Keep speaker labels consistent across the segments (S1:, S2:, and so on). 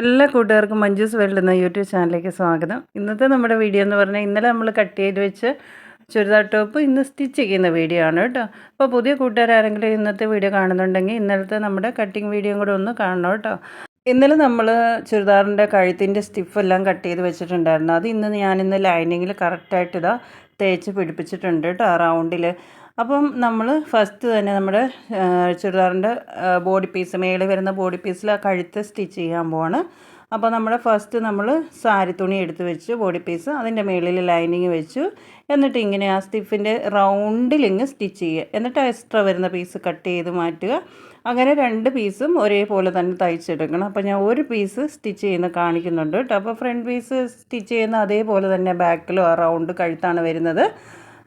S1: എല്ലാ കൂട്ടുകാർക്കും മഞ്ജൂസ് വേൾഡ് എന്ന യൂട്യൂബ് ചാനലിലേക്ക് സ്വാഗതം. ഇന്നത്തെ നമ്മുടെ വീഡിയോ എന്ന് പറഞ്ഞാൽ ഇന്നലെ നമ്മൾ കട്ട് ചെയ്ത് വെച്ച് ചുരിദാർ ടോപ്പ് ഇന്ന് സ്റ്റിച്ച് ചെയ്യുന്ന വീഡിയോ ആണ് കേട്ടോ. അപ്പോൾ പുതിയ കൂട്ടുകാരാരെങ്കിലും ഇന്നത്തെ വീഡിയോ കാണുന്നുണ്ടെങ്കിൽ ഇന്നലത്തെ നമ്മുടെ കട്ടിങ് വീഡിയോ കൂടെ ഒന്ന് കാണണം കേട്ടോ. ഇന്നലെ നമ്മൾ ചുരിദാറിന്റെ കഴുത്തിന്റെ സ്റ്റിഫെല്ലാം കട്ട് ചെയ്ത് വെച്ചിട്ടുണ്ടായിരുന്നു. അത് ഇന്ന് ഞാനിന്ന് ലൈനിങ്ങിൽ കറക്റ്റായിട്ട് ഇതാ തേച്ച് പിടിപ്പിച്ചിട്ടുണ്ട് കേട്ടോ. റൗണ്ടിൽ അപ്പം നമ്മൾ ഫസ്റ്റ് തന്നെ നമ്മുടെ ചുരിദാറിന്റെ ബോഡി പീസ് മേളിൽ വരുന്ന ബോഡി പീസിൽ ആ കഴുത്ത് സ്റ്റിച്ച് ചെയ്യാൻ പോവാണ്. അപ്പോൾ നമ്മുടെ ഫസ്റ്റ് നമ്മൾ സാരി തുണി എടുത്ത് വെച്ച് ബോഡി പീസ് അതിന്റെ മേളിൽ ലൈനിങ് വെച്ചു. എന്നിട്ട് ഇങ്ങനെ ആ സ്റ്റിഫിന്റെ റൗണ്ടിൽ ഇങ്ങ് സ്റ്റിച്ച് ചെയ്യുക. എന്നിട്ട് എക്സ്ട്രാ വരുന്ന പീസ് കട്ട് ചെയ്ത് മാറ്റുക. അങ്ങനെ രണ്ട് പീസും ഒരേപോലെ തന്നെ തയ്ച്ചെടുക്കണം. അപ്പോൾ ഞാൻ ഒരു പീസ് സ്റ്റിച്ച് ചെയ്യുന്ന കാണിക്കുന്നുണ്ട് കേട്ടോ. അപ്പോൾ ഫ്രണ്ട് പീസ് സ്റ്റിച്ച് ചെയ്യുന്ന അതേപോലെ തന്നെ ബാക്കിലും ആ റൗണ്ട് കഴുത്താണ് വരുന്നത്.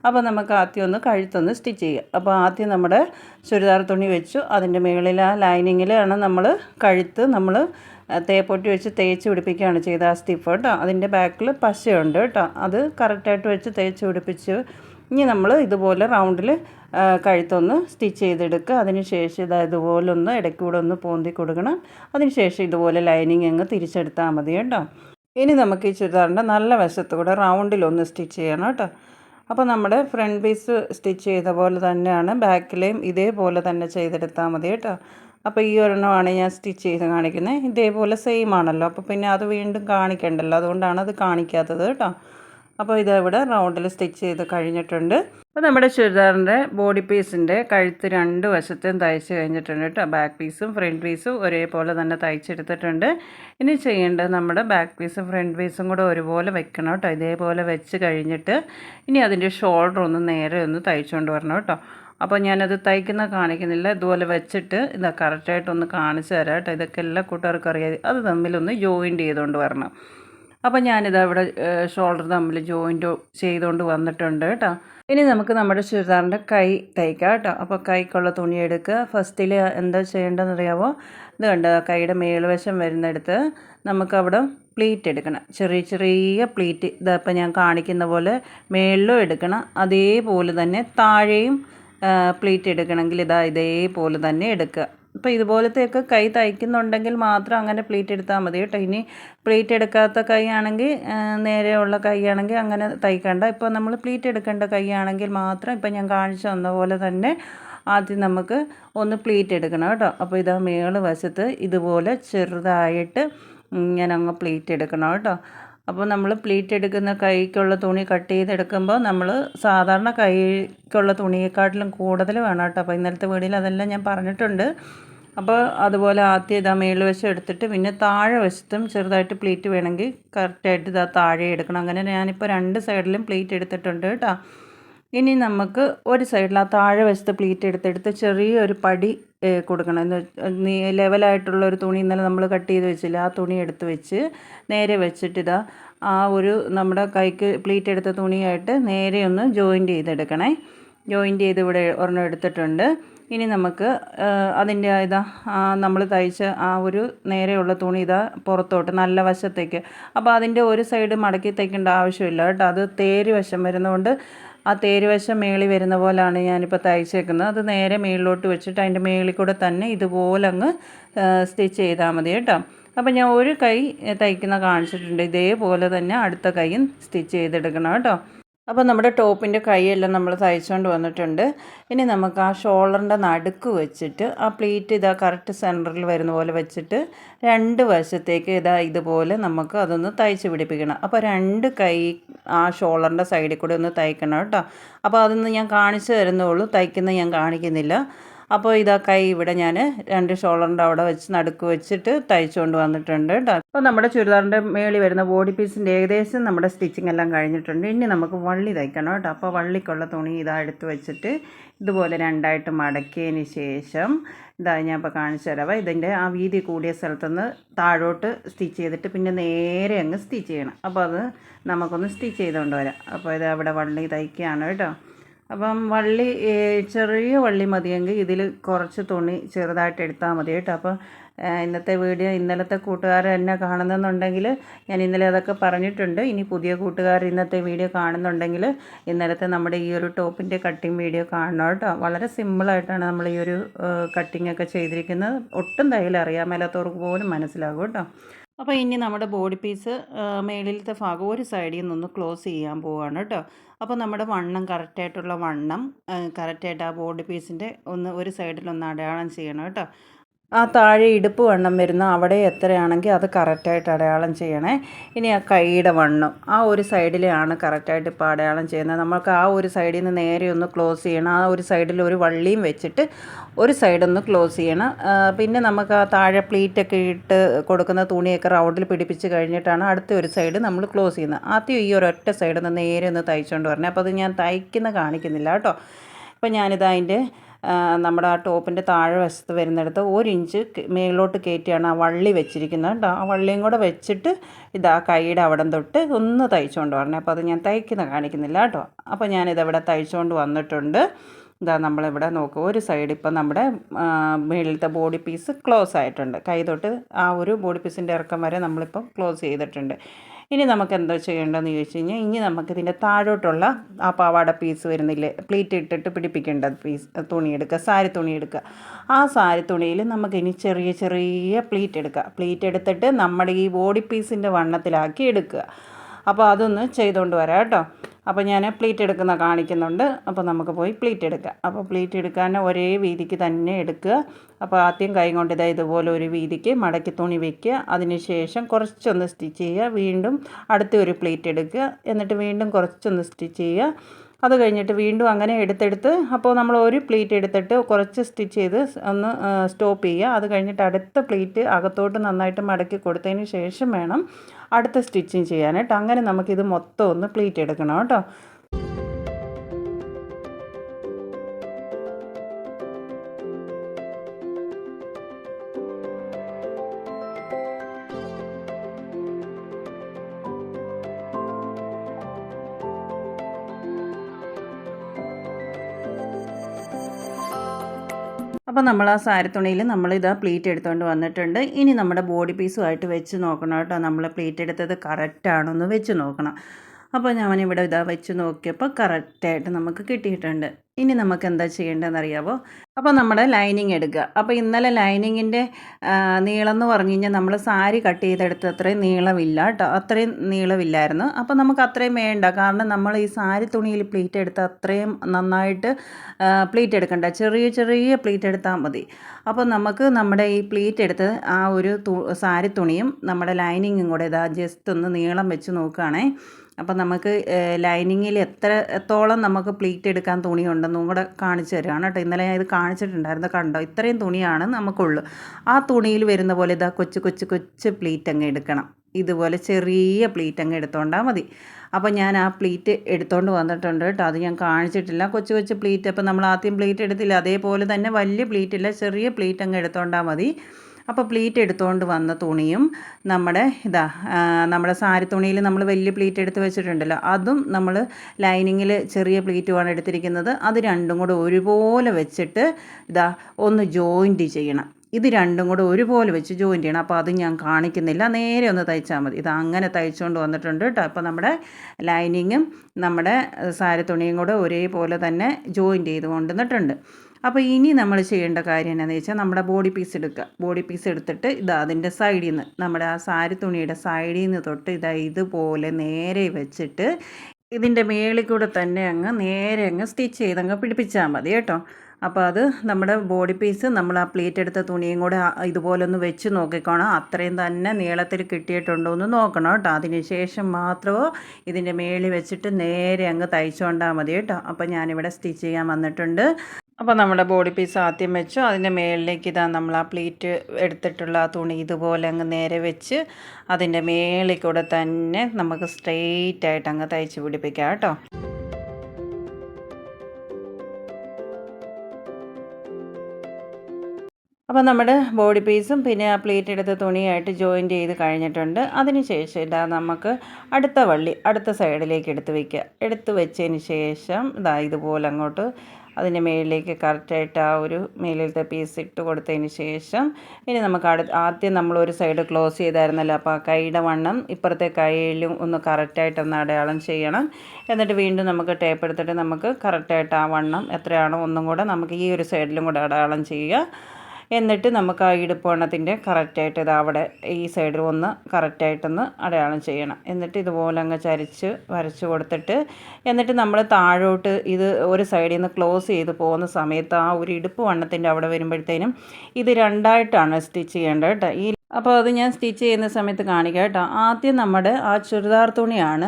S1: അപ്പോൾ നമുക്ക് ആദ്യം ഒന്ന് കഴുത്തൊന്ന് സ്റ്റിച്ച് ചെയ്യാം. അപ്പോൾ ആദ്യം നമ്മുടെ ചുരിദാർ തുണി വെച്ചു. അതിന്റെ മുകളിൽ ആ ലൈനിങ്ങിലാണ് നമ്മൾ കഴുത്ത് നമ്മൾ തേപ്പൊട്ടി വെച്ച് തേച്ച് പിടിപ്പിക്കുകയാണ് ചെയ്തത്. ആ സ്റ്റിഫ് കേട്ടോ. അതിന്റെ ബാക്കിൽ പശയുണ്ട് കേട്ടോ. അത് കറക്റ്റായിട്ട് വെച്ച് തേച്ച് പിടിപ്പിച്ച് ഇനി നമ്മൾ ഇതുപോലെ റൗണ്ടിൽ കഴുത്തൊന്ന് സ്റ്റിച്ച് ചെയ്തെടുക്കുക. അതിനുശേഷം ഇതാ ഇതുപോലെ ഒന്ന് ഇടയ്ക്കൂടെ ഒന്ന് പോന്തി കൊടുക്കണം. അതിനുശേഷം ഇതുപോലെ ലൈനിങ് അങ്ങ് തിരിച്ചെടുത്താൽ മതി കേട്ടോ. ഇനി നമുക്ക് ഈ ചുരിദാറിന്റെ നല്ല വശത്തുകൂടെ റൗണ്ടിലൊന്ന് സ്റ്റിച്ച് ചെയ്യണം കേട്ടോ. അപ്പോൾ നമ്മുടെ ഫ്രണ്ട് പീസ് സ്റ്റിച്ച് ചെയ്ത പോലെ തന്നെയാണ് ബാക്കിലെയും ഇതേപോലെ തന്നെ ചെയ്തെടുത്താൽ മതി കേട്ടോ. അപ്പോൾ ഈ ഒരെണ്ണമാണ് ഞാൻ സ്റ്റിച്ച് ചെയ്ത് കാണിക്കുന്നത് ഇതേപോലെ സെയിം ആണല്ലോ. അപ്പോൾ പിന്നെ അത് വീണ്ടും കാണിക്കണ്ടല്ലോ. അതുകൊണ്ടാണ് അത് കാണിക്കാത്തത് കേട്ടോ. അപ്പോൾ ഇത് ഇവിടെ റൗണ്ടിൽ സ്റ്റിച്ച് ചെയ്ത് കഴിഞ്ഞിട്ടുണ്ട്. അപ്പോൾ നമ്മുടെ ചുരിദാറിന്റെ ബോഡി പീസിന്റെ കഴുത്ത് രണ്ട് വശത്തും തയ്ച്ച് കഴിഞ്ഞിട്ടുണ്ട് കേട്ടോ. ബാക്ക് പീസും ഫ്രണ്ട് പീസും ഒരേപോലെ തന്നെ തയ്ച്ചെടുത്തിട്ടുണ്ട്. ഇനി ചെയ്യേണ്ടത് നമ്മുടെ ബാക്ക് പീസും ഫ്രണ്ട് പീസും കൂടെ ഒരുപോലെ വെക്കണം കേട്ടോ. ഇതേപോലെ വെച്ച് കഴിഞ്ഞിട്ട് ഇനി അതിന്റെ ഷോൾഡർ ഒന്ന് നേരെ ഒന്ന് തയ്ച്ചുകൊണ്ട് വരണം കേട്ടോ. അപ്പോൾ ഞാനത് തയ്ക്കുന്ന കാണിക്കുന്നില്ല. ഇതുപോലെ വെച്ചിട്ട് ഇതാ കറക്റ്റായിട്ടൊന്ന് കാണിച്ചു തരാം കേട്ടോ. ഇതൊക്കെ എല്ലാ കൂട്ടുകാർക്കും അറിയാതെ അത് തമ്മിലൊന്ന് ജോയിന്റ് ചെയ്തുകൊണ്ട് വരണം. അപ്പോൾ ഞാനിത് അവിടെ ഷോൾഡർ തമ്മിൽ ജോയിന്റ് ചെയ്തുകൊണ്ട് വന്നിട്ടുണ്ട് കേട്ടോ. ഇനി നമുക്ക് നമ്മുടെ ചുരിദാറിന്റെ കൈ തയ്ക്കാം കേട്ടോ. അപ്പോൾ കൈക്കുള്ള തുണി എടുക്കുക. ഫസ്റ്റിൽ എന്താ ചെയ്യേണ്ടതെന്ന് അറിയാമോ ഇത് കണ്ട? കൈയുടെ മേൽവശം വരുന്നിടത്ത് നമുക്കവിടെ പ്ലീറ്റ് എടുക്കണം. ചെറിയ ചെറിയ പ്ലീറ്റ് ഇതപ്പം ഞാൻ കാണിക്കുന്ന പോലെ മേളിലും എടുക്കണം. അതേപോലെ തന്നെ താഴെയും പ്ലീറ്റ് എടുക്കണമെങ്കിൽ ഇതാ ഇതേപോലെ തന്നെ എടുക്കുക. അപ്പോൾ ഇതുപോലത്തെയൊക്കെ കൈ തയ്ക്കുന്നുണ്ടെങ്കിൽ മാത്രം അങ്ങനെ പ്ലീറ്റ് എടുത്താൽ മതി കേട്ടോ. ഇനി പ്ലീറ്റ് എടുക്കാത്ത കൈ ആണെങ്കിൽ നേരെയുള്ള കൈ ആണെങ്കിൽ അങ്ങനെ തയ്ക്കണ്ട. ഇപ്പോൾ നമ്മൾ പ്ലീറ്റ് എടുക്കേണ്ട കൈ ആണെങ്കിൽ മാത്രം ഇപ്പോൾ ഞാൻ കാണിച്ചു തന്ന പോലെ തന്നെ ആദ്യം നമുക്ക് ഒന്ന് പ്ലീറ്റ് എടുക്കണം കേട്ടോ. അപ്പോൾ ഇതാ മേൾ വശത്ത് ഇതുപോലെ ചെറുതായിട്ട് ഇങ്ങനെ അങ്ങ് പ്ലീറ്റ് എടുക്കണം കേട്ടോ. അപ്പോൾ നമ്മൾ പ്ലീറ്റ് എടുക്കുന്ന കൈക്കുള്ള തുണി കട്ട് ചെയ്തെടുക്കുമ്പോൾ നമ്മൾ സാധാരണ കൈക്കുള്ള തുണിയെക്കാട്ടിലും കൂടുതൽ വേണം കേട്ടോ. അപ്പോൾ ഇന്നലത്തെ വീടിൽ അതെല്ലാം ഞാൻ പറഞ്ഞിട്ടുണ്ട്. അപ്പോൾ അതുപോലെ ആദ്യം ഇതാ മേളിൽ വശം എടുത്തിട്ട് പിന്നെ താഴെ വശത്തും ചെറുതായിട്ട് പ്ലേറ്റ് വേണമെങ്കിൽ കറക്റ്റായിട്ട് ഇതാ താഴെ എടുക്കണം. അങ്ങനെ ഞാനിപ്പോൾ രണ്ട് സൈഡിലും പ്ലേറ്റ് എടുത്തിട്ടുണ്ട് കേട്ടോ. ഇനി നമുക്ക് ഒരു സൈഡിൽ ആ താഴെ വശത്ത് പ്ലീറ്റ് എടുത്തെടുത്ത് ചെറിയൊരു പടി കൊടുക്കണം. എന്ന് ലെവലായിട്ടുള്ള ഒരു തുണി ഇന്നലെ നമ്മൾ കട്ട് ചെയ്ത് വെച്ചില്ല ആ തുണി എടുത്ത് വെച്ച് നേരെ വെച്ചിട്ടിതാ ആ ഒരു നമ്മുടെ കൈക്ക് പ്ലീറ്റ് എടുത്ത തുണിയായിട്ട് നേരെ ഒന്ന് ജോയിന്റ് ചെയ്തെടുക്കണേ. ജോയിന്റ് ചെയ്ത് ഇവിടെ ഒരെണ്ണം എടുത്തിട്ടുണ്ട്. ഇനി നമുക്ക് അതിന്റെ ഇതാ നമ്മൾ തയ്ച്ച ആ ഒരു നേരെയുള്ള തുണി ഇതാ പുറത്തോട്ട് നല്ല വശത്തേക്ക്. അപ്പോൾ അതിന്റെ ഒരു സൈഡ് മടക്കി തയ്ക്കേണ്ട ആവശ്യമില്ല കേട്ടോ. അത് തേര് വശം വരുന്നതുകൊണ്ട് ആ തേരുവശം മേളി വരുന്ന പോലാണ് ഞാനിപ്പോൾ തയ്ച്ചേക്കുന്നത്. അത് നേരെ മേളിലോട്ട് വെച്ചിട്ട് അതിന്റെ മേളിൽ കൂടെ തന്നെ ഇതുപോലെ അങ്ങ് സ്റ്റിച്ച് ചെയ്താൽ മതി കേട്ടോ. അപ്പം ഞാൻ ഒരു കൈ തയ്ക്കുന്ന കാണിച്ചിട്ടുണ്ട്. ഇതേപോലെ തന്നെ അടുത്ത കൈയും സ്റ്റിച്ച് ചെയ്തെടുക്കണം കേട്ടോ. അപ്പോൾ നമ്മുടെ ടോപ്പിന്റെ കൈയെല്ലാം നമ്മൾ തയ്ച്ചുകൊണ്ട് വന്നിട്ടുണ്ട്. ഇനി നമുക്ക് ആ ഷോൾഡറിന്റെ നടുക്ക് വെച്ചിട്ട് ആ പ്ലീറ്റ് ഇതാ കറക്റ്റ് സെന്ററിൽ വരുന്ന പോലെ വെച്ചിട്ട് രണ്ട് വശത്തേക്ക് ഇതാ ഇതുപോലെ നമുക്ക് അതൊന്ന് തയ്ച്ച് പിടിപ്പിക്കണം. അപ്പോൾ രണ്ട് കൈ ആ ഷോൾഡറിന്റെ സൈഡിൽ കൂടെ ഒന്ന് തയ്ക്കണം കേട്ടോ. അപ്പോൾ അതൊന്ന് ഞാൻ കാണിച്ചു തരുന്നുള്ളൂ തയ്ക്കുന്നത് ഞാൻ കാണിക്കുന്നില്ല. അപ്പോൾ ഇതൊക്കെ ഇവിടെ ഞാൻ രണ്ട് ഷോളറിന്റെ അവിടെ വെച്ച് നടുക്ക് വെച്ചിട്ട് തയ്ച്ചുകൊണ്ട് വന്നിട്ടുണ്ട് കേട്ടോ. അപ്പോൾ നമ്മുടെ ചുരിദാറിന്റെ മേളിൽ വരുന്ന ബോഡി പീസിന്റെ ഏകദേശം നമ്മുടെ സ്റ്റിച്ചിങ് എല്ലാം കഴിഞ്ഞിട്ടുണ്ട്. ഇനി നമുക്ക് വള്ളി തയ്ക്കണം കേട്ടോ. അപ്പോൾ വള്ളിക്കുള്ള തുണി ഇതാ എടുത്ത് വെച്ചിട്ട് ഇതുപോലെ രണ്ടായിട്ട് മടക്കിയതിന് ശേഷം ഇതാ ഞാൻ ഇപ്പോൾ കാണിച്ചു തരാം. ഇതിന്റെ ആ വീതി കൂടിയ സ്ഥലത്തുനിന്ന് താഴോട്ട് സ്റ്റിച്ച് ചെയ്തിട്ട് പിന്നെ നേരെ അങ്ങ് സ്റ്റിച്ച് ചെയ്യണം. അപ്പോൾ അത് നമുക്കൊന്ന് സ്റ്റിച്ച് ചെയ്തുകൊണ്ട് വരാം. അപ്പോൾ ഇത് അവിടെ വള്ളി തയ്ക്കുകയാണ് കേട്ടോ. അപ്പം വള്ളി ചെറിയ വള്ളി മതിയെങ്കിൽ ഇതിൽ കുറച്ച് തുണി ചെറുതായിട്ട് എടുത്താൽ മതി കേട്ടോ. അപ്പോൾ ഇന്നത്തെ വീഡിയോ ഇന്നലത്തെ കൂട്ടുകാർ എന്നെ കാണുന്നെന്നുണ്ടെങ്കിൽ ഞാൻ ഇന്നലെ അതൊക്കെ പറഞ്ഞിട്ടുണ്ട്. ഇനി പുതിയ കൂട്ടുകാർ ഇന്നത്തെ വീഡിയോ കാണുന്നുണ്ടെങ്കിൽ ഇന്നലത്തെ നമ്മുടെ ഈ ഒരു ടോപ്പിന്റെ കട്ടിങ് വീഡിയോ കാണണം കേട്ടോ. വളരെ സിമ്പിളായിട്ടാണ് നമ്മൾ ഈ ഒരു കട്ടിങ് ഒക്കെ ചെയ്തിരിക്കുന്നത്. ഒട്ടും തയ്യൽ അറിയാൻ മേലാത്തവർക്ക് പോലും മനസ്സിലാകും കേട്ടോ. അപ്പോൾ ഇനി നമ്മുടെ ബോഡി പീസ് മേളിലത്തെ ഭാഗം ഒരു സൈഡിൽ നിന്നൊന്ന് ക്ലോസ് ചെയ്യാൻ പോവുകയാണ് കേട്ടോ അപ്പോൾ നമ്മുടെ വണ്ണം കറക്റ്റായിട്ടുള്ള വണ്ണം കറക്റ്റായിട്ട് ആ ബോഡി പീസിന്റെ ഒന്ന് ഒരു സൈഡിലൊന്ന് അടയാളം ചെയ്യണം കേട്ടോ ആ താഴെ ഇടുപ്പ് വണ്ണം വരുന്ന അവിടെ എത്രയാണെങ്കിൽ അത് കറക്റ്റായിട്ട് അടയാളം ചെയ്യണേ. ഇനി ആ കൈയുടെ വണ്ണം ആ ഒരു സൈഡിലാണ് കറക്റ്റായിട്ട് ഇപ്പോൾ അടയാളം ചെയ്യുന്നത്. നമ്മൾക്ക് ആ ഒരു സൈഡിൽ നിന്ന് നേരെ ഒന്ന് ക്ലോസ് ചെയ്യണം. ആ ഒരു സൈഡിൽ ഒരു വള്ളിയും വെച്ചിട്ട് ഒരു സൈഡൊന്ന് ക്ലോസ് ചെയ്യണം. പിന്നെ നമുക്ക് ആ താഴെ പ്ലീറ്റൊക്കെ ഇട്ട് കൊടുക്കുന്ന തുണിയൊക്കെ റൗണ്ടിൽ പിടിപ്പിച്ച് കഴിഞ്ഞിട്ടാണ് അടുത്ത ഒരു സൈഡ് നമ്മൾ ക്ലോസ് ചെയ്യുന്നത്. ആദ്യം ഈ ഒരൊറ്റ സൈഡിൽ നിന്ന് നേരെ ഒന്ന് തയ്ച്ചുകൊണ്ട് വരണേ. അപ്പോൾ അത് ഞാൻ തയ്ക്കുന്ന കാണിക്കുന്നില്ല കേട്ടോ. അപ്പോൾ ഞാനിത് അതിന്റെ നമ്മുടെ ആ ടോപ്പിന്റെ താഴെ വശത്ത് വരുന്നിടത്ത് ഒരു ഇഞ്ച് മേളിലോട്ട് കയറ്റിയാണ് ആ വള്ളി വെച്ചിരിക്കുന്നത് കേട്ടോ. ആ വള്ളിയും കൂടെ വെച്ചിട്ട് ഇതാ കൈയുടെ അവിടം തൊട്ട് ഒന്ന് തയ്ച്ചുകൊണ്ട് വരണേ. അപ്പോൾ അത് ഞാൻ തയ്ക്കുന്ന കാണിക്കുന്നില്ല കേട്ടോ. അപ്പോൾ ഞാനിതവിടെ തയ്ച്ചുകൊണ്ട് വന്നിട്ടുണ്ട്. ഇതാ നമ്മളിവിടെ നോക്കുക ഒരു സൈഡ് ഇപ്പം നമ്മുടെ മേളിലത്തെ ബോഡി പീസ് ക്ലോസ് ആയിട്ടുണ്ട്. കൈ തൊട്ട് ആ ഒരു ബോഡി പീസിന്റെ ഇറക്കം വരെ നമ്മളിപ്പം ക്ലോസ് ചെയ്തിട്ടുണ്ട്. ഇനി നമുക്ക് എന്താ ചെയ്യേണ്ടതെന്ന് ചോദിച്ചു കഴിഞ്ഞാൽ ഇനി നമുക്ക് ഇതിന്റെ താഴോട്ടുള്ള ആ പാവാട പീസ് വരുന്നില്ലേ? പ്ലീറ്റ് ഇട്ടിട്ട് പിടിപ്പിക്കേണ്ട പീസ് തുണി എടുക്കുക സാരി തുണി എടുക്കുക. ആ സാരി തുണിയിൽ നമുക്ക് ഇനി ചെറിയ ചെറിയ പ്ലീറ്റ് എടുക്കുക. പ്ലീറ്റ് എടുത്തിട്ട് നമ്മുടെ ഈ ബോഡി പീസിന്റെ വണ്ണത്തിലാക്കി എടുക്കുക. അപ്പോൾ അതൊന്ന് ചെയ്തുകൊണ്ട് വരാം കേട്ടോ. അപ്പോൾ ഞാൻ പ്ലീറ്റ് എടുക്കുന്ന കാണിക്കുന്നുണ്ട്. അപ്പോൾ നമുക്ക് പോയി പ്ലീറ്റ് എടുക്കാം. അപ്പോൾ പ്ലീറ്റ് എടുക്കാൻ ഒരേ വീതിക്ക് തന്നെ എടുക്കുക. അപ്പോൾ ആദ്യം കൈ കൊണ്ട് ഇതാ ഇതുപോലെ ഒരു വീതിക്ക് മടക്കി തുണി വയ്ക്കുക അതിന് ശേഷം കുറച്ചൊന്ന് സ്റ്റിച്ച് ചെയ്യുക. വീണ്ടും അടുത്ത ഒരു പ്ലീറ്റ് എടുക്കുക. എന്നിട്ട് വീണ്ടും കുറച്ചൊന്ന് സ്റ്റിച്ച് ചെയ്യുക. അത് കഴിഞ്ഞിട്ട് വീണ്ടും അങ്ങനെ എടുത്തെടുത്ത് അപ്പോൾ നമ്മൾ ഒരു പ്ലീറ്റ് എടുത്തിട്ട് കുറച്ച് സ്റ്റിച്ച് ചെയ്ത് ഒന്ന് സ്റ്റോപ്പ് ചെയ്യുക. അത് കഴിഞ്ഞിട്ട് അടുത്ത പ്ലീറ്റ് അകത്തോട്ട് നന്നായിട്ട് മടക്കി കൊടുത്തതിന് ശേഷം വേണം അടുത്ത സ്റ്റിച്ചിങ് ചെയ്യാനായിട്ട് അങ്ങനെ നമുക്കിത് മൊത്തം ഒന്ന് പ്ലീറ്റ് എടുക്കണം കേട്ടോ. അപ്പോൾ നമ്മൾ ആ സാരി തുണിയിൽ നമ്മൾ ഇതാ പ്ലീറ്റ് എടുത്തുകൊണ്ട് വന്നിട്ടുണ്ട്. ഇനി നമ്മുടെ ബോഡി പീസുമായിട്ട് വെച്ച് നോക്കണം കേട്ടോ. നമ്മൾ പ്ലീറ്റ് എടുത്തത് കറക്റ്റാണോ എന്ന് വെച്ച് നോക്കണം. അപ്പോൾ ഞാനിവിടെ ഇതാ വെച്ച് നോക്കിയപ്പോൾ കറക്റ്റായിട്ട് നമുക്ക് കിട്ടിയിട്ടുണ്ട്. ഇനി നമുക്ക് എന്താ ചെയ്യേണ്ടതെന്ന് അറിയാമോ അപ്പോൾ നമ്മുടെ ലൈനിങ് എടുക്കുക. അപ്പോൾ ഇന്നലെ ലൈനിങ്ങിന്റെ നീളം എന്ന് പറഞ്ഞു കഴിഞ്ഞാൽ നമ്മൾ സാരി കട്ട് ചെയ്തെടുത്ത് അത്രയും നീളമില്ല കേട്ടോ. അത്രയും നീളമില്ലായിരുന്നു. അപ്പോൾ നമുക്ക് അത്രയും വേണ്ട. കാരണം നമ്മൾ ഈ സാരി തുണിയിൽ പ്ലീറ്റ് എടുത്ത് അത്രയും നന്നായിട്ട് പ്ലീറ്റ് എടുക്കണ്ട. ചെറിയ ചെറിയ പ്ലീറ്റ് എടുത്താൽ മതി. അപ്പോൾ നമുക്ക് നമ്മുടെ ഈ പ്ലീറ്റ് എടുത്ത് ആ ഒരു സാരി തുണിയും നമ്മുടെ ലൈനിങ്ങും കൂടെ ഇതാ ജസ്റ്റ് ഒന്ന് നീളം വെച്ച് നോക്കുകയാണേ. അപ്പോൾ നമുക്ക് ലൈനിങ്ങിൽ എത്ര എത്തോളം നമുക്ക് പ്ലീറ്റ് എടുക്കാൻ തുണിയുണ്ടെന്നും കൂടെ കാണിച്ചു തരുകയാണ് കേട്ടോ. ഇന്നലെ ഞാൻ ഇത് കാണിച്ചിട്ടുണ്ടായിരുന്നു കണ്ടോ? ഇത്രയും തുണിയാണ് നമുക്കുള്ളൂ. ആ തുണിയിൽ വരുന്ന പോലെ ഇതാ കൊച്ചു കൊച്ചു കൊച്ചു പ്ലീറ്റ് അങ്ങ് എടുക്കണം. ഇതുപോലെ ചെറിയ പ്ലീറ്റ് അങ്ങ് എടുത്തോണ്ടാൽ മതി. അപ്പോൾ ഞാൻ ആ പ്ലീറ്റ് എടുത്തോണ്ട് വന്നിട്ടുണ്ട് കേട്ടോ. അത് ഞാൻ കാണിച്ചിട്ടില്ല. കൊച്ചു കൊച്ചു പ്ലീറ്റ്. അപ്പോൾ നമ്മൾ ആദ്യം പ്ലീറ്റ് എടുത്തില്ല. അതേപോലെ തന്നെ വലിയ പ്ലീറ്റ് ഇല്ല. ചെറിയ പ്ലീറ്റ് അങ്ങ് എടുത്തോണ്ടാൽ മതി. അപ്പോൾ പ്ലീറ്റ് എടുത്തുകൊണ്ട് വന്ന തുണിയും നമ്മുടെ ഇതാ നമ്മുടെ സാരി തുണിയിൽ നമ്മൾ വലിയ പ്ലീറ്റ് എടുത്ത് വെച്ചിട്ടുണ്ടല്ലോ. അതും നമ്മൾ ലൈനിങ്ങിൽ ചെറിയ പ്ലീറ്റുമാണ് എടുത്തിരിക്കുന്നത്. അത് രണ്ടും കൂടെ ഒരുപോലെ വെച്ചിട്ട് ഇതാ ഒന്ന് ജോയിന്റ് ചെയ്യണം. ഇത് രണ്ടും കൂടെ ഒരുപോലെ വെച്ച് ജോയിന്റ് ചെയ്യണം. അപ്പോൾ അത് ഞാൻ കാണിക്കുന്നില്ല. നേരെ ഒന്ന് തയ്ച്ചാൽ മതി. ഇത് അങ്ങനെ തയ്ച്ചുകൊണ്ട് വന്നിട്ടുണ്ട് കേട്ടോ. അപ്പോൾ നമ്മുടെ ലൈനിങ്ങും നമ്മുടെ സാരി തുണിയും കൂടെ ഒരേപോലെ തന്നെ ജോയിന്റ് ചെയ്ത് കൊണ്ടുവന്നിട്ടുണ്ട് അപ്പോൾ ഇനി നമ്മൾ ചെയ്യേണ്ട കാര്യം എന്താണെന്ന് വെച്ചാൽ നമ്മുടെ ബോഡി പീസ് എടുക്കുക ബോഡി പീസ് എടുത്തിട്ട് ഇത് അതിന്റെ സൈഡിൽ നിന്ന് നമ്മുടെ ആ സാരി തുണിയുടെ സൈഡിൽ നിന്ന് തൊട്ട് ഇതാ ഇതുപോലെ നേരെ വെച്ചിട്ട് ഇതിന്റെ മേളിൽ കൂടെ തന്നെ അങ്ങ് നേരെ അങ്ങ് സ്റ്റിച്ച് ചെയ്ത് അങ്ങ് പിടിപ്പിച്ചാൽ മതി കേട്ടോ. അപ്പോൾ അത് നമ്മുടെ ബോഡി പീസ് നമ്മൾ ആ പ്ലേറ്റ് എടുത്ത തുണിയും കൂടെ ഇതുപോലെ ഒന്ന് വെച്ച് നോക്കിക്കോണം. അത്രയും തന്നെ നീളത്തിൽ കിട്ടിയിട്ടുണ്ടോ എന്ന് നോക്കണം കേട്ടോ. അതിന് ശേഷം മാത്രമോ ഇതിന്റെ മേളിൽ വെച്ചിട്ട് നേരെ അങ്ങ് തയ്ച്ചുകൊണ്ടാൽ മതി കേട്ടോ. അപ്പോൾ ഞാനിവിടെ സ്റ്റിച്ച് ചെയ്യാൻ വന്നിട്ടുണ്ട്. അപ്പോൾ നമ്മുടെ ബോഡി പീസ് ആദ്യം വെച്ചു. അതിന്റെ മേളിലേക്ക് ഇതാ നമ്മൾ ആ പ്ലീറ്റ് എടുത്തിട്ടുള്ള ആ തുണി ഇതുപോലെ അങ്ങ് നേരെ വെച്ച് അതിന്റെ മേളിൽ കൂടെ തന്നെ നമുക്ക് സ്ട്രെയിറ്റ് ആയിട്ട് അങ്ങ് തയ്ച്ച് പിടിപ്പിക്കാം കേട്ടോ. അപ്പോൾ നമ്മുടെ ബോഡി പീസും പിന്നെ ആ പ്ലേറ്റ് എടുത്ത തുണിയായിട്ട് ജോയിന്റ് ചെയ്ത് കഴിഞ്ഞിട്ടുണ്ട്. അതിന് ശേഷം ഇതാ നമുക്ക് അടുത്ത വള്ളി അടുത്ത സൈഡിലേക്ക് എടുത്ത് വയ്ക്കുക എടുത്ത് വെച്ചതിന് ശേഷം ഇതാ ഇതുപോലെ അങ്ങോട്ട് അതിന്റെ മേളിലേക്ക് കറക്റ്റായിട്ട് ആ ഒരു മേലിലത്തെ പീസ് ഇട്ട് കൊടുത്തതിന് ശേഷം ഇനി നമുക്ക് അടു ആദ്യം നമ്മൾ ഒരു സൈഡ് ക്ലോസ് ചെയ്തായിരുന്നല്ലോ. അപ്പോൾ ആ കൈയുടെ വണ്ണം ഇപ്പുറത്തെ കൈയിലും ഒന്ന് കറക്റ്റായിട്ടൊന്ന് അടയാളം ചെയ്യണം. എന്നിട്ട് വീണ്ടും നമുക്ക് ടേപ്പ് എടുത്തിട്ട് നമുക്ക് കറക്റ്റായിട്ട് ആ വണ്ണം എത്രയാണോ ഒന്നും കൂടെ നമുക്ക് ഈ ഒരു സൈഡിലും കൂടെ അടയാളം ചെയ്യുക. എന്നിട്ട് നമുക്ക് ആ ഇടുപ്പണത്തിന്റെ കറക്റ്റായിട്ട് ഇത് അവിടെ ഈ സൈഡിൽ ഒന്ന് കറക്റ്റായിട്ടൊന്ന് അടയാളം ചെയ്യണം. എന്നിട്ട് ഇതുപോലെ അങ്ങ് ചരിച്ച് വരച്ച് കൊടുത്തിട്ട് എന്നിട്ട് നമ്മൾ താഴോട്ട് ഇത് ഒരു സൈഡിൽ നിന്ന് ക്ലോസ് ചെയ്ത് പോകുന്ന സമയത്ത് ആ ഒരു ഇടുപ്പ് വണ്ണത്തിന്റെ അവിടെ വരുമ്പോഴത്തേനും ഇത് രണ്ടായിട്ടാണ് സ്റ്റിച്ച് ചെയ്യേണ്ടത് കേട്ടോ. ഈ അപ്പോൾ അത് ഞാൻ സ്റ്റിച്ച് ചെയ്യുന്ന സമയത്ത് കാണിക്കാം കേട്ടോ. ആദ്യം നമ്മുടെ ആ ചുരിദാർ തുണിയാണ്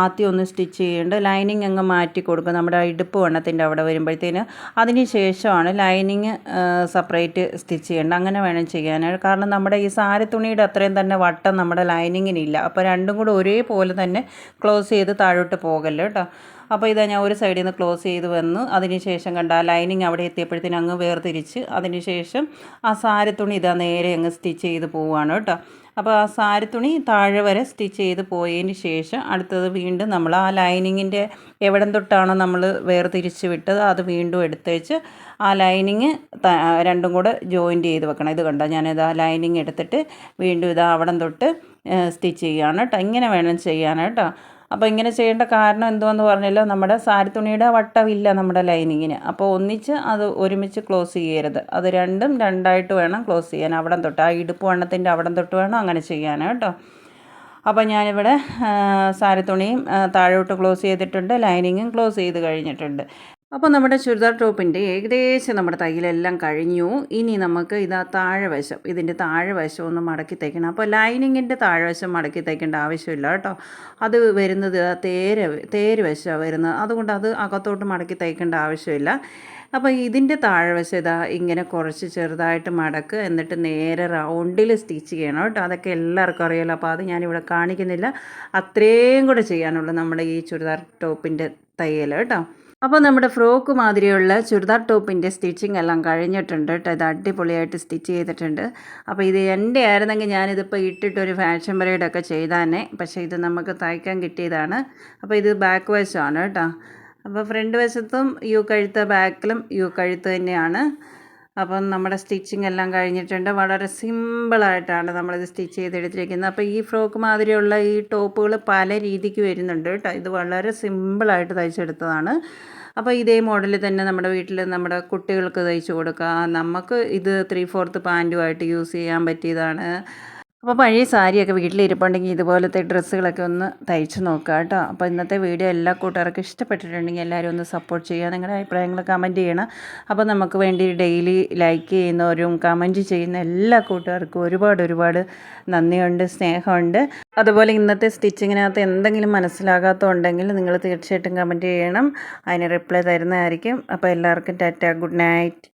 S1: ആദ്യം ഒന്ന് സ്റ്റിച്ച് ചെയ്യേണ്ടത്. ലൈനിങ് അങ്ങ് മാറ്റി കൊടുക്കുക. നമ്മുടെ ഇടുപ്പ് വണ്ണത്തിന്റെ അവിടെ വരുമ്പോഴത്തേന് അതിന് ശേഷമാണ് ലൈനിങ് സെപ്പറേറ്റ് സ്റ്റിച്ച് ചെയ്യേണ്ടത്. അങ്ങനെ വേണം ചെയ്യാനായിട്ട്. കാരണം നമ്മുടെ ഈ സാരി തുണിയുടെ അത്രയും തന്നെ വട്ടം നമ്മുടെ ലൈനിങ്ങിനില്ല. അപ്പോൾ രണ്ടും കൂടെ ഒരേപോലെ തന്നെ ക്ലോസ് ചെയ്ത് താഴോട്ട് പോകല്ലോ കേട്ടോ. അപ്പോൾ ഇതാ ഞാൻ ഒരു സൈഡിൽ നിന്ന് ക്ലോസ് ചെയ്ത് വന്ന്. അതിന് ശേഷം കണ്ട ലൈനിങ് അവിടെ എത്തിയപ്പോഴത്തേനും അങ്ങ് വേർതിരിച്ച് അതിന് ശേഷം ആ തുണി ഇതാ നേരെ അങ്ങ് സ്റ്റിച്ച് ചെയ്ത് പോവുകയാണ് കേട്ടോ. അപ്പോൾ ആ സാരി തുണി താഴെ വരെ സ്റ്റിച്ച് ചെയ്ത് പോയതിന് ശേഷം അടുത്തത് വീണ്ടും നമ്മൾ ആ ലൈനിങ്ങിന്റെ എവിടം തൊട്ടാണോ നമ്മൾ വേർതിരിച്ച് വിട്ടത് അത് വീണ്ടും എടുത്തേച്ച് ആ ലൈനിങ് രണ്ടും കൂടെ ജോയിന്റ് ചെയ്ത് വെക്കണം. ഇത് കണ്ടോ? ഞാനിത് ആ ലൈനിങ് എടുത്തിട്ട് വീണ്ടും ഇത് അവിടം തൊട്ട് സ്റ്റിച്ച് ചെയ്യുകയാണ് കേട്ടോ. ഇങ്ങനെ വേണം ചെയ്യാൻ കേട്ടോ അപ്പോൾ ഇങ്ങനെ ചെയ്യേണ്ട കാരണം എന്തുവെന്ന് പറഞ്ഞല്ലോ നമ്മുടെ സാരി തുണിയുടെ വട്ടമില്ല നമ്മുടെ ലൈനിങ്ങിന്. അപ്പോൾ ഒന്നിച്ച് അത് ഒരുമിച്ച് ക്ലോസ് ചെയ്യരുത്. അത് രണ്ടും രണ്ടായിട്ട് വേണം ക്ലോസ് ചെയ്യാൻ. അവിടം തൊട്ട് ആ ഇടുപ്പ് വണ്ണത്തിന്റെ അവിടം തൊട്ട് വേണം അങ്ങനെ ചെയ്യാൻ കേട്ടോ. അപ്പോൾ ഞാനിവിടെ സാരി തുണിയും താഴോട്ട് ക്ലോസ് ചെയ്തിട്ടുണ്ട് ലൈനിങ്ങും ക്ലോസ് ചെയ്ത് കഴിഞ്ഞിട്ടുണ്ട്. അപ്പോൾ നമ്മുടെ ചുരിദാർ ടോപ്പിന്റെ ഏകദേശം നമ്മുടെ തയ്യലെല്ലാം കഴിഞ്ഞു. ഇനി നമുക്ക് ഇതാ താഴെവശം ഇതിന്റെ താഴെവശം ഒന്ന് മടക്കി തയ്ക്കണം. അപ്പോൾ ലൈനിങ്ങിന്റെ താഴെവശം മടക്കി തയ്ക്കേണ്ട ആവശ്യമില്ല കേട്ടോ. അത് വരുന്നത് തേര് തേര് വശമാണ് വരുന്നത്. അതുകൊണ്ട് അത് അകത്തോട്ട് മടക്കി തയ്ക്കേണ്ട ആവശ്യമില്ല. അപ്പോൾ ഇതിന്റെ താഴ്വശം ഇതാ ഇങ്ങനെ കുറച്ച് ചെറുതായിട്ട് മടക്ക് എന്നിട്ട് നേരെ റൗണ്ടിൽ സ്റ്റിച്ച് ചെയ്യണം കേട്ടോ. അതൊക്കെ എല്ലാവർക്കും അറിയാലോ. അപ്പോൾ അത് ഞാനിവിടെ കാണിക്കുന്നില്ല. അത്രയും കൂടെ ചെയ്യാനുള്ളൂ നമ്മുടെ ഈ ചുരിദാർ ടോപ്പിന്റെ തയ്യൽ കേട്ടോ. അപ്പോൾ നമ്മുടെ ഫ്രോക്ക് മാതിരിയുള്ള ചുരിദാർ ടോപ്പിന്റെ സ്റ്റിച്ചിങ് എല്ലാം കഴിഞ്ഞിട്ടുണ്ട് കേട്ടോ. ഇത് അടിപൊളിയായിട്ട് സ്റ്റിച്ച് ചെയ്തിട്ടുണ്ട്. അപ്പോൾ ഇത് എന്റെ ആയിരുന്നെങ്കിൽ ഞാനിതിപ്പോൾ ഇട്ടിട്ടൊരു ഫാഷൻ പരേഡൊക്കെ ചെയ്താനെ. പക്ഷേ ഇത് നമുക്ക് തയ്ക്കാൻ കിട്ടിയതാണ്. അപ്പോൾ ഇത് ബാക്ക് വശമാണ് കേട്ടോ. അപ്പോൾ ഫ്രണ്ട് വശത്തും യു കഴുത്ത് ബാക്കിലും യു കഴുത്ത് തന്നെയാണ്. അപ്പം നമ്മുടെ സ്റ്റിച്ചിങ് എല്ലാം കഴിഞ്ഞിട്ടുണ്ട്. വളരെ സിമ്പിളായിട്ടാണ് നമ്മളിത് സ്റ്റിച്ച് ചെയ്തെടുത്തിരിക്കുന്നത്. അപ്പോൾ ഈ ഫ്രോക്ക് മാതിരിയുള്ള ഈ ടോപ്പുകൾ പല രീതിക്ക് വരുന്നുണ്ട് കേട്ടോ. ഇത് വളരെ സിമ്പിളായിട്ട് തയ്ച്ചെടുത്തതാണ്. അപ്പോൾ ഇതേ മോഡൽ തന്നെ നമ്മുടെ വീട്ടിൽ നമ്മുടെ കുട്ടികൾക്ക് തയ്ച്ചു കൊടുക്കുക നമുക്ക് ഇത് ത്രീ ഫോർത്ത് പാന്റുമായിട്ട് യൂസ് ചെയ്യാൻ പറ്റിയതാണ്. അപ്പോൾ പഴയ സാരിയൊക്കെ വീട്ടിലിരിപ്പുണ്ടെങ്കിൽ ഇതുപോലത്തെ ഡ്രസ്സുകളൊക്കെ ഒന്ന് തയ്ച്ച് നോക്കുക കേട്ടോ. അപ്പോൾ ഇന്നത്തെ വീഡിയോ എല്ലാ കൂട്ടുകാർക്കും ഇഷ്ടപ്പെട്ടിട്ടുണ്ടെങ്കിൽ എല്ലാവരും ഒന്ന് സപ്പോർട്ട് ചെയ്യുക. നിങ്ങളുടെ അഭിപ്രായങ്ങൾ കമന്റ് ചെയ്യണം. അപ്പോൾ നമുക്ക് വേണ്ടി ഡെയിലി ലൈക്ക് ചെയ്യുന്നവരും കമന്റ് ചെയ്യുന്ന എല്ലാ കൂട്ടുകാർക്കും ഒരുപാട് ഒരുപാട് നന്ദിയുണ്ട് സ്നേഹമുണ്ട്. അതുപോലെ ഇന്നത്തെ സ്റ്റിച്ചിങ്ങിനകത്ത് എന്തെങ്കിലും മനസ്സിലാകാത്തതുണ്ടെങ്കിൽ നിങ്ങൾ തീർച്ചയായിട്ടും കമന്റ് ചെയ്യണം. അതിന് റിപ്ലൈ തരുന്നതായിരിക്കും. അപ്പോൾ എല്ലാവർക്കും ടാറ്റ ഗുഡ് നൈറ്റ്.